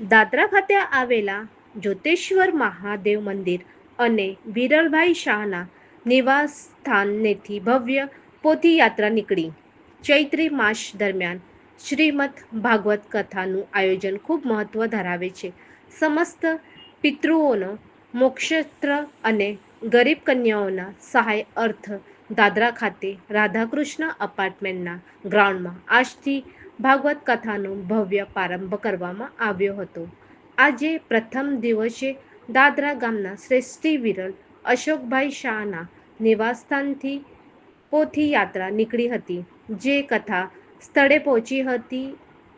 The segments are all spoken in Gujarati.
દાદરા ખાતે આવેલા જ્યોતેશ્વર મહાદેવ મંદિર અને વિરલભાઈ શાહના નિવાસ સ્થાનેથી ભવ્ય પોથી યાત્રા નીકળી. ચૈત્રી માસ દરમિયાન શ્રીમદ ભાગવત કથાનું આયોજન ખૂબ મહત્ત્વ ધરાવે છે. સમસ્ત પિતૃઓનો મોક્ષત્ર અને ગરીબ કન્યાઓના સહાય અર્થ દાદરા ખાતે રાધાકૃષ્ણ અપાર્ટમેન્ટના ગ્રાઉન્ડમાં આજથી ભાગવત કથાનો ભવ્ય પ્રારંભ કરવામાં આવ્યો હતો. આજે પ્રથમ દિવસે દાદરા ગામના શ્રેષ્ઠી વિરલ અશોકભાઈ શાહના નિવાસસ્થાનથી પોથી યાત્રા નીકળી હતી. જે કથા સ્થળે પહોંચી હતી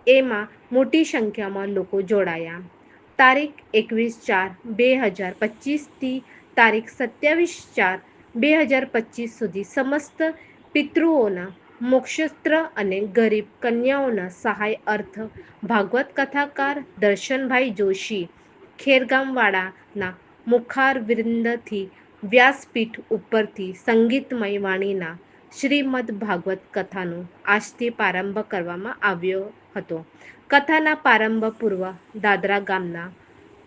એમાં મોટી સંખ્યામાં લોકો જોડાયા. તારીખ એકવીસ ચાર બે હજાર પચીસથી તારીખ સત્યાવીસ ચાર બે હજાર પચીસ સુધી સમસ્ત પિતૃઓના મોક્ષસ્ત્ર અને ગરીબ કન્યાઓના સહાય અર્થ ભાગવત કથાકાર દર્શનભાઈ જોશી ખેરગામવાડાના મુખાર વૃંદથી વ્યાસપીઠ ઉપરથી સંગીતમય વાણીના શ્રીમદ ભાગવત કથાનો આજથી પ્રારંભ કરવામાં આવ્યો હતો. કથાના પ્રારંભ પૂર્વ દાદરા ગામના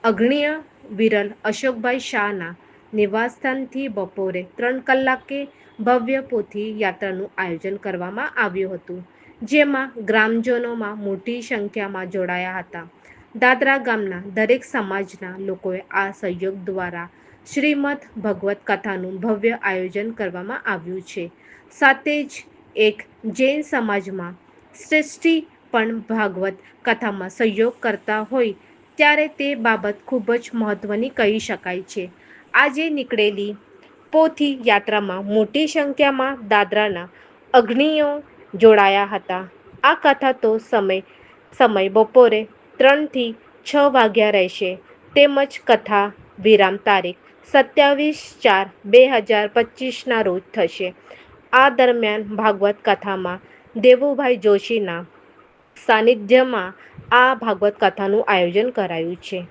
અગ્રણીય વિરલ અશોકભાઈ શાહના નિવાસસ્થાનથી બપોરે ત્રણ કલાકે ભવ્ય પોથી યાત્રાનું આયોજન કરવામાં આવ્યું હતું, જેમાં ગ્રામજનોમાં મોટી સંખ્યામાં જોડાયા હતા. દાદરા ગામના દરેક સમાજના લોકોએ આ સહયોગ દ્વારા શ્રીમદ ભગવત કથાનું ભવ્ય આયોજન કરવામાં આવ્યું છે. સાથે જ એક જૈન સમાજમાં શ્રેષ્ઠી પણ ભાગવત કથામાં સહયોગ કરતા હોય ત્યારે તે બાબત ખૂબ જ મહત્ત્વની કહી શકાય છે. આજે નીકળેલી પોથી યાત્રામાં મોટી સંખ્યામાં દાદરાના અગ્નિઓ જોડાયા હતા. આ કથા તો સમય સમય બપોરે ત્રણથી છ વાગ્યા રહેશે. તેમજ કથા વિરામ તારીખ સત્યાવીસ ચાર બે હજાર પચીસના રોજ થશે. આ દરમિયાન ભાગવત કથામાં દેવુભાઈ જોશીના સાનિધ્યમાં આ ભાગવત કથાનું આયોજન કરાયું છે.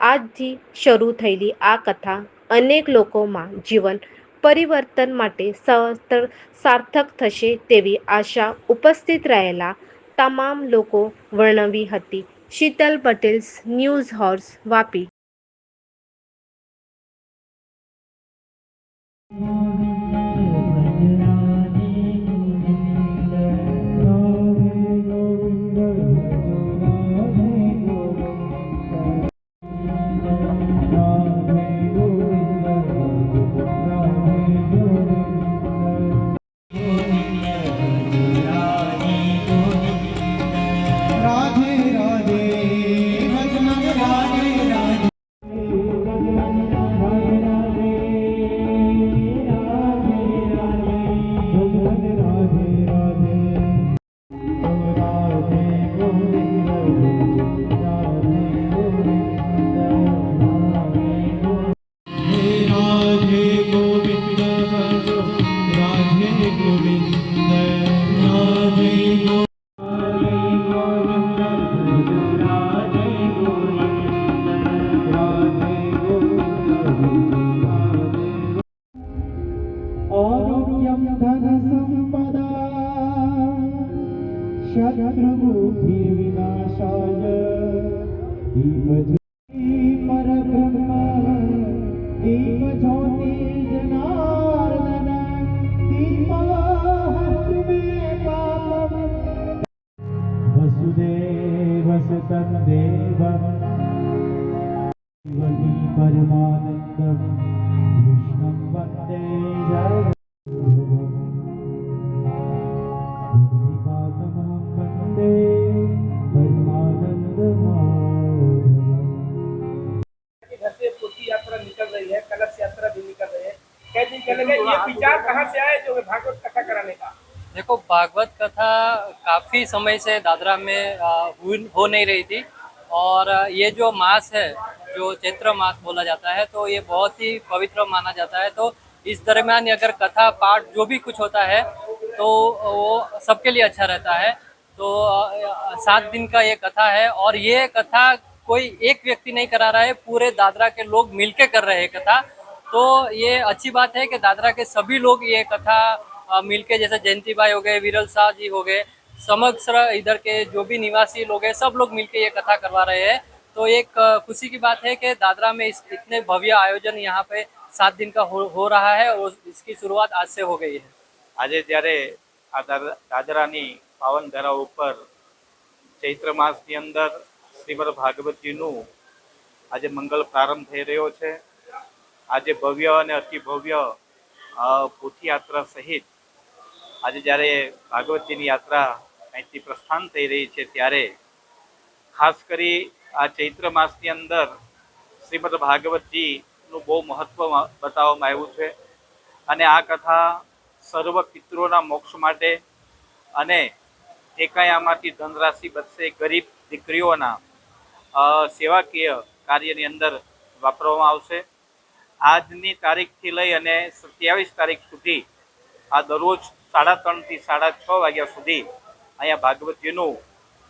આજથી શરૂ થયેલી આ કથા અનેક લોકોમાં જીવન પરિવર્તન માટે સાર્થક થશે તેવી આશા ઉપસ્થિત રહેલા તમામ લોકો વર્ણવી હતી. Sheetal Patel, news horse, Vapi. राधे विचार कहाँ से आए जो भागवत कथा कराने का देखो, भागवत कथा काफ़ी समय से दादरा में हो नहीं रही थी। और ये जो मास है जो चैत्र मास बोला जाता है तो ये बहुत ही पवित्र माना जाता है। तो इस दरमियान अगर कथा, पाठ जो भी कुछ होता है तो वो सबके लिए अच्छा रहता है। तो सात दिन का ये कथा है और ये कथा कोई एक व्यक्ति नहीं करा रहा है, पूरे दादरा के लोग मिलके कर रहे हैं कथा। तो ये अच्छी बात है कि दादरा के सभी लोग ये कथा मिलके जैसे जयंती भाई हो गए, विरल शाह जी हो गए, समग्र इधर के जो भी निवासी लोग हैं, सब लोग मिलके ये कथा करवा रहे हैं। तो एक अ, खुशी की बात है कि दादरा में इस इतने भव्य आयोजन यहाँ पे सात दिन का हो, हो रहा है और इसकी शुरुआत आज से हो गई है આજે જ્યારે આ દાદરા- દાદરાની પાવન ધરા ઉપર ચૈત્ર માસની અંદર શ્રીમદ ભાગવતજીનું આજે મંગલ પ્રારંભ થઈ રહ્યો છે આજે ભવ્ય અને અતિ ભવ્ય અ, પોથીયાત્રા સહિત આજે જ્યારે ભાગવતજીની યાત્રા અહીંથી પ્રસ્થાન થઈ રહી છે ત્યારે ખાસ કરી આ ચૈત્ર માસની અંદર શ્રીમદ ભાગવતજીનું બહુ મહત્વ બતાવવામાં આવ્યું છે. અને આ કથા સર્વ પિત્રોના મોક્ષ માટે અને જે કાંઈ આમાંથી ધનરાશિ બચશે, ગરીબ દીકરીઓના સેવાકીય કાર્યની અંદર વાપરવામાં આવશે. આજની તારીખથી લઈ અને સત્યાવીસ તારીખ સુધી આ દરરોજ સાડા ત્રણથી સાડા છ વાગ્યા સુધી અહીંયા ભાગવતજીનું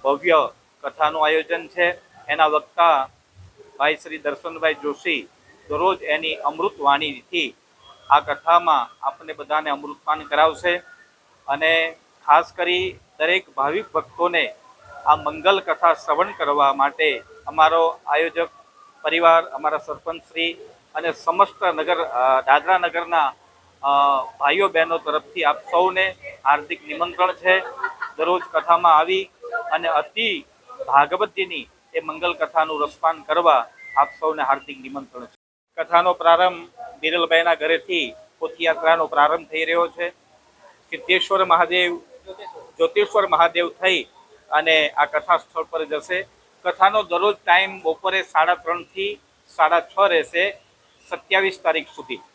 ભવ્ય કથાનું આયોજન છે. એના વક્તા ભાઈ શ્રી દર્શનભાઈ જોશી દરરોજ એની અમૃત વાણીથી આ કથામાં આપણને બધાને અમૃતપાન કરાવશે અને ખાસ કરી દરેક ભાવિક ભક્તોને આ મંગલ કથા શ્રવણ કરવા માટે અમારો આયોજક પરિવાર, અમારા સરપંચ શ્રી અને સમસ્ત નગર દાદરા નગરના ભાઈઓ બહેનો તરફથી આપ સૌને હાર્દિક નિમંત્રણ છે. દરરોજ કથામાં આવી અને અતિ ભાગવતજીની એ મંગલ કથાનું રસપાન કરવા આપ સૌને હાર્દિક નિમંત્રણ છે. કથાનો પ્રારંભ બિરલભાઈના ઘરેથી પોથીયાત્રાનો પ્રારંભ થઈ રહ્યો છે. સિદ્ધેશ્વર મહાદેવ, જ્યોતિશ્વર મહાદેવ થઈ અને આ કથા સ્થળ પર જશે. કથાનો દરરોજ ટાઈમ બપોરે સાડા ત્રણથી સાડા છ રહેશે સત્યાવીસ તારીખ સુધી.